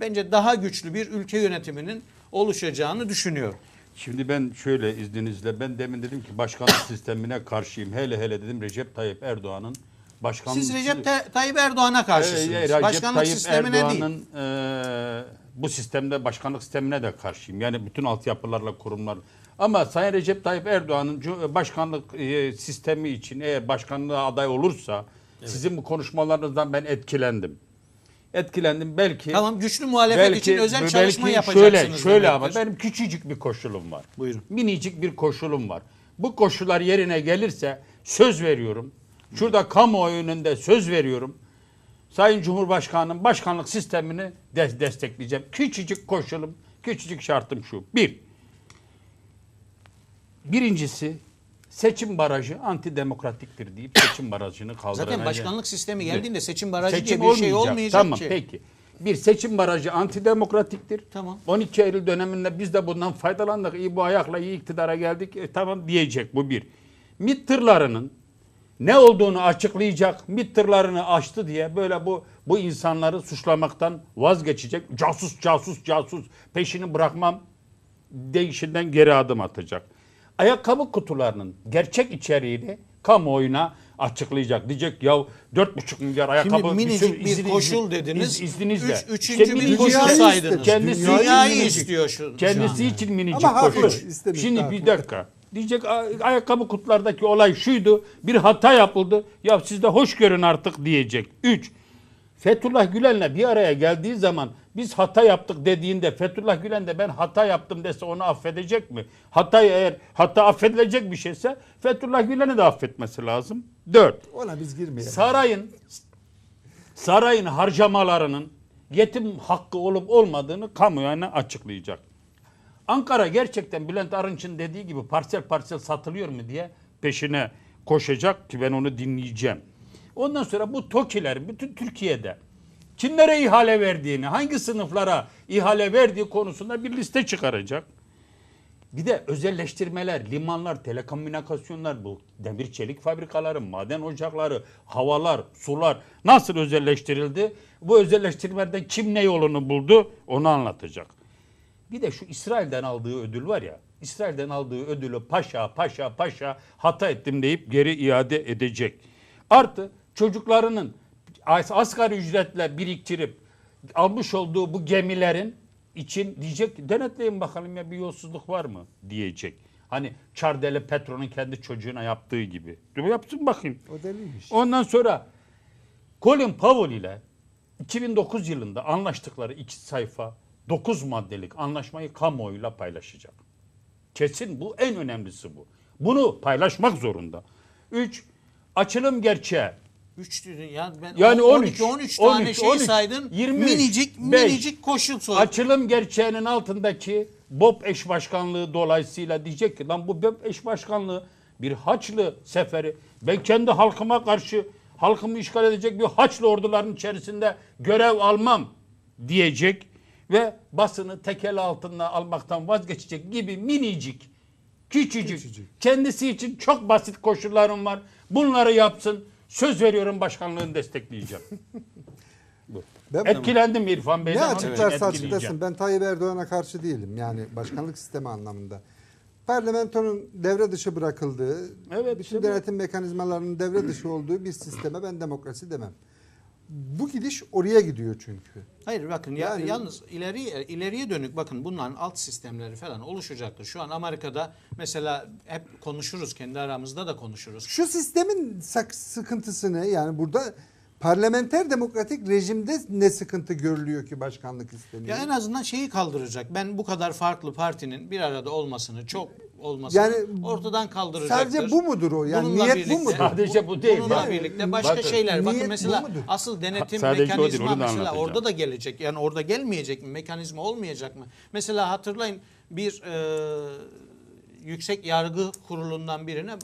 bence daha güçlü bir ülke yönetiminin oluşacağını düşünüyorum. Şimdi ben şöyle izninizle ben demin dedim ki başkanlık sistemine karşıyım. Hele hele dedim Recep Tayyip Erdoğan'ın başkanlık Siz Recep Tay- Tayyip Erdoğan'a karşısınız. Ee, Recep Başkanlık Tayyip sistemine değil. Erdoğan'ın e, bu sistemde başkanlık sistemine de karşıyım. Yani bütün altyapılarla kurumlar. Ama Sayın Recep Tayyip Erdoğan'ın başkanlık e, sistemi için eğer başkanlığa aday olursa sizin bu konuşmalarınızdan ben etkilendim. Etkilendim belki. Tamam güçlü muhalefet için özel belki çalışma Şöyle, yapacaksınız. şöyle ama demektir. benim küçücük bir koşulum var. Buyurun. Minicik bir koşulum var. Bu koşullar yerine gelirse söz veriyorum. Şurada kamuoyu önünde söz veriyorum. Sayın Cumhurbaşkanı'nın başkanlık sistemini de- destekleyeceğim. Küçücük koşulum, küçücük şartım şu. Bir, birincisi seçim barajı antidemokratiktir deyip seçim barajını kaldıracağım. Zaten başkanlık sistemi geldiğinde seçim barajı Seçim diye bir şey olmayacak tamam, ki. peki. Bir seçim barajı antidemokratiktir. Tamam. 12 Eylül döneminde biz de bundan faydalandık. İyi bu ayakla iyi iktidara geldik. E, tamam diyecek bu bir. MİT tırlarının ne olduğunu açıklayacak. MİT tırlarını açtı diye böyle bu bu insanları suçlamaktan vazgeçecek. Casus casus casus peşini bırakmam değişinden geri adım atacak. Ayakkabı kutularının gerçek içeriğini kamuoyuna açıklayacak. Diyecek ya 4,5 milyar ayakkabı minicik sürü- bir izin- koşul dediniz. iz- izninizle. Üç- üçüncü bir minicik- koşul saydınız. Kendisi Dünyayı için minicik. istiyor şu- şu Kendisi an. için minicik Ama koşul. istemiş Şimdi bir dakika. Diyecek "A- ayakkabı kutulardaki olay şuydu. Bir hata yapıldı. Ya siz de hoş görün artık diyecek. Üç. Fethullah Gülen'le bir araya geldiği zaman biz hata yaptık dediğinde Fethullah Gülen de ben hata yaptım dese onu affedecek mi? Hata eğer hata affedilecek bir şeyse Fethullah Gülen'i de affetmesi lazım. Dört. Ona biz girmeyelim. Sarayın sarayın harcamalarının yetim hakkı olup olmadığını kamuoyuna açıklayacak. Ankara gerçekten Bülent Arınç'ın dediği gibi parsel parsel satılıyor mu diye peşine koşacak ki ben onu dinleyeceğim. Ondan sonra bu TOKİ'ler bütün Türkiye'de kimlere ihale verdiğini, hangi sınıflara ihale verdiği konusunda bir liste çıkaracak. Bir de özelleştirmeler, limanlar, telekomünikasyonlar, bu demir çelik fabrikaları, maden ocakları, havalar, sular nasıl özelleştirildi? Bu özelleştirmelerden kim ne yolunu buldu onu anlatacak. Bir de şu İsrail'den aldığı ödül var ya, İsrail'den aldığı ödülü paşa paşa paşa hata ettim deyip geri iade edecek. Artı çocuklarının asgari ücretle biriktirip almış olduğu bu gemilerin için diyecek denetleyin bakalım ya bir yolsuzluk var mı diyecek. Hani Çardele Petro'nun kendi çocuğuna yaptığı gibi. Yapsın bakayım. O deliymiş. Ondan sonra Colin Powell ile 2009 yılında anlaştıkları iki sayfa 9 maddelik anlaşmayı kamuoyuyla paylaşacak. Kesin bu en önemlisi bu. Bunu paylaşmak zorunda. 3. Açılım gerçeği. 3 ya ben Yani 12 13, 13 tane 13, şey 13, saydın. 23, minicik beş. minicik koşul sor. Açılım gerçeğinin altındaki BOP eş başkanlığı dolayısıyla diyecek ki lan bu BOP eş başkanlığı bir Haçlı seferi. Ben kendi halkıma karşı halkımı işgal edecek bir Haçlı orduların içerisinde görev almam diyecek ve basını tekel altında almaktan vazgeçecek gibi minicik, küçücük, Küçücük. kendisi için çok basit koşullarım var. Bunları yapsın. Söz veriyorum başkanlığını destekleyeceğim. Ben, Etkilendim İrfan Bey'den. ne açıklarsa açıklasın. Ben Tayyip Erdoğan'a karşı değilim. Yani başkanlık sistemi anlamında. Parlamentonun devre dışı bırakıldığı, Evet, bütün işte bu. denetim mekanizmalarının devre dışı olduğu bir sisteme ben demokrasi demem. Bu gidiş oraya gidiyor çünkü. Hayır bakın ya, Yani- yalnız ileriye ileriye dönük bakın bunların alt sistemleri falan oluşacaktır. Şu an Amerika'da mesela hep konuşuruz kendi aramızda da konuşuruz. Şu sistemin sıkıntısını yani burada parlamenter demokratik rejimde ne sıkıntı görülüyor ki başkanlık isteniyor? Ya en azından şeyi kaldıracak. Ben bu kadar farklı partinin bir arada olmasını, çok olmasını Yani ortadan kaldıracaktır. sadece bu mudur o? Yani Bununla niyet bu birlikte- mudur? Sadece bu değil. Bununla Bak- birlikte başka bakın, şeyler. Bakın bu mesela asıl denetim değil, mekanizma da mesela orada da gelecek. Yani orada gelmeyecek mi? Mekanizma olmayacak mı? Mesela hatırlayın bir e, yüksek yargı kurulundan birine